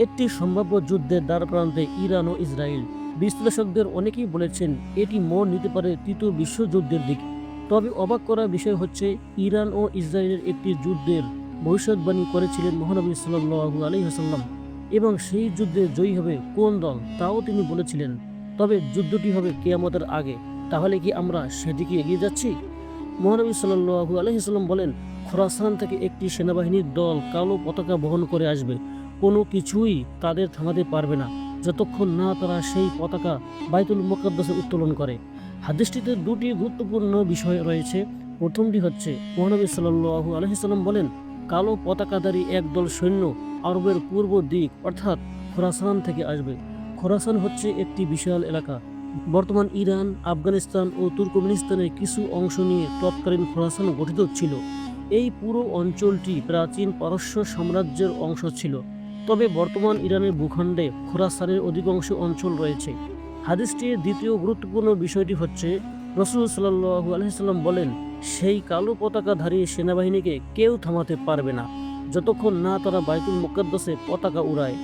একটি সম্ভাব্য যুদ্ধের দ্বার প্রান্তে ইরান ও ইসরায়েল। বিশ্লেষকদের অনেকেই বলেছেন, এটি মন নিতে পারে তৃতীয় বিশ্বযুদ্ধের দিকে। তবে অবাক করার বিষয় হচ্ছে, ইরান ও ইসরায়েলের একটি যুদ্ধের ভবিষ্যৎবাণী করেছিলেন মহানবী সাল্লু আলহিহাসাল্লাম এবং সেই যুদ্ধে জয়ী হবে কোন দল, তাও তিনি বলেছিলেন। তবে যুদ্ধটি হবে কেয়ামতের আগে। তাহলে কি আমরা সেদিকে এগিয়ে যাচ্ছি? মহানবী সাল্লু আলহিহাল্লাম বলেন, খোরাসান থেকে একটি সেনাবাহিনীর দল কালো পতাকা বহন করে আসবে। কোনো কিছুই তাদের থামাতে পারবে না। যতক্ষণ না তারা সেই পতাকা বাইতুল মোকাদ্দাসে উত্তোলন করে। হাদিসটিতে দুটি গুরুত্বপূর্ণ বিষয় রয়েছে। প্রথমটি হচ্ছে, মহানবী সাল্লু আলহিসাল্লাম বলেন, কালো পতাকাধারী একদল সৈন্য আরবের পূর্ব দিক, অর্থাৎ খোরাসান থেকে আসবে। খোরাসান হচ্ছে একটি বিশাল এলাকা। বর্তমান ইরান, আফগানিস্তান ও তুর্কমেনিস্তানের কিছু অংশ নিয়ে তৎকালীন খোরাসান গঠিত ছিল। এই পুরো অঞ্চলটি প্রাচীন পারস্য সাম্রাজ্যের অংশ ছিল। তবে বর্তমান ইরানের ভূখণ্ডে খোরাসানের অধিকাংশ অঞ্চল রয়েছে। হাদিসটির দ্বিতীয় গুরুত্বপূর্ণ বিষয়টি হচ্ছে, রসুল সাল্লু আলহিসাল্লাম বলেন, সেই কালো পতাকাধারী সেনাবাহিনীকে কেউ থামাতে পারবে না। যতক্ষণ না তারা বাইতুল মুকাদ্দাসে পতাকা উড়ায়।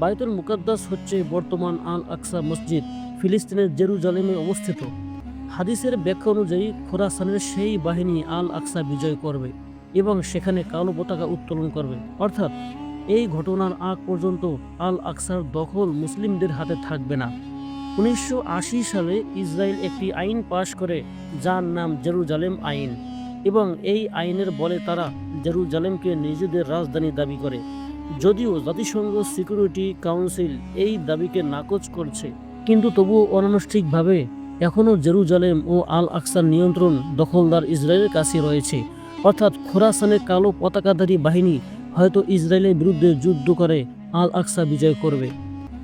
বাইতুল মুকাদ্দাস হচ্ছে বর্তমান আল আকসা মসজিদ, ফিলিস্তিনের জেরুজালেমে অবস্থিত। হাদিসের ব্যাখ্যা অনুযায়ী, খোরাসানের সেই বাহিনী আল আকসা বিজয় করবে এবং সেখানে কালো পতাকা উত্তোলন করবে। অর্থাৎ এই ঘটনার আগ পর্যন্ত আল আকসার দখল মুসলিমদের হাতে থাকবে না। উনিশশো আশি সালে ইসরায়েল একটি আইন পাশ করে, যার নাম জেরুজালেম আইন, এবং এই আইনের বলে তারা জেরুজালেমকে নিজেদের রাজধানী দাবি করে। যদিও জাতিসংঘ সিকিউরিটি কাউন্সিল এই দাবিকে নাকচ করছে, কিন্তু তবুও অনানুষ্ঠানিকভাবে এখনও জেরুজালেম ও আল আকসার নিয়ন্ত্রণ দখলদার ইসরায়েলের কাছে রয়েছে। অর্থাৎ খোরাসানের কালো পতাকাধারী বাহিনী হয়তো ইসরায়েলের বিরুদ্ধে যুদ্ধ করে আল আকসা বিজয় করবে।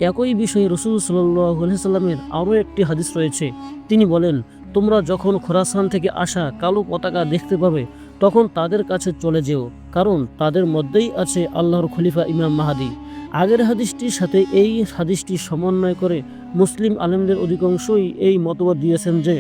একই বিষয়ে রসুল সাল্লামের আরও একটি হাদিস রয়েছে। তিনি বলেন, তোমরা যখন খোরাসান থেকে আসা কালো পতাকা দেখতে পাবে, তখন তাদের কাছে চলে যেও, কারণ তাদের মধ্যেই আছে আল্লাহর খলিফা ইমাম মাহাদি। আগের হাদিসটির সাথে এই হাদিসটি সমন্বয় করে মুসলিম আলেমদের অধিকাংশই এই মতবাদ দিয়েছেন যে,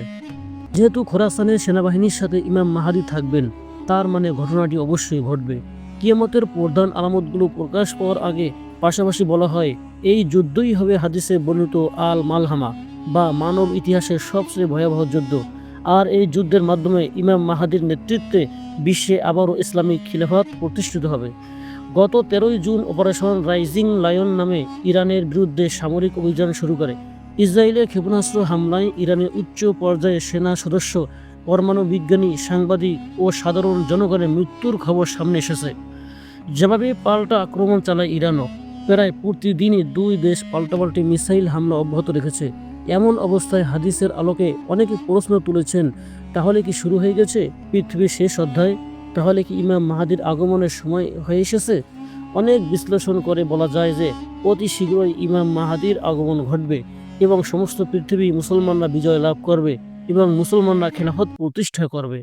যেহেতু খোরাসানের সেনাবাহিনীর সাথে ইমাম মাহাদি থাকবেন, তার মানে ঘটনাটি অবশ্যই ঘটবে। কিয়ামতের প্রধান আলামতগুলো প্রকাশ পাওয়ার আগে পাশাপাশি বলা হয়, এই যুদ্ধই হবে হাদিসে বর্ণিত আল মালহামা বা মানব ইতিহাসের সবচেয়ে ভয়াবহ যুদ্ধ। আর এই যুদ্ধের মাধ্যমে ইমাম মাহাদির নেতৃত্বে বিশ্বে আবারও ইসলামিক খিলাফত প্রতিষ্ঠিত হবে। গত তেরোই জুন অপারেশন রাইজিং লায়ন নামে ইরানের বিরুদ্ধে সামরিক অভিযান শুরু করে। ইসরায়েলের ক্ষেপণাস্ত্র হামলায় ইরানের উচ্চ পর্যায়ের সেনা সদস্য পরমাণু বিজ্ঞানী সাংবাদিক ও সাধারণ জনগণের মৃত্যুর খবর সামনে এসেছে। যেভাবে পাল্টা আক্রমণ চালায় ইরানও, প্রায় প্রতিদিনই দুই দেশ পাল্টাপাল্টি মিসাইল হামলা অব্যাহত রেখেছে। এমন অবস্থায় হাদিসের আলোকে অনেকে প্রশ্ন তুলেছেন, তাহলে কি শুরু হয়ে গেছে পৃথিবীর শেষ অধ্যায়? তাহলে কি ইমাম মাহাদির আগমনের সময় হয়ে এসেছে? অনেক বিশ্লেষণ করে বলা যায় যে, অতি শীঘ্রই ইমাম মাহাদির আগমন ঘটবে এবং সমস্ত পৃথিবী মুসলমানরা বিজয় লাভ করবে। এবং মুসলমানরা খেলাফত প্রতিষ্ঠা করবে।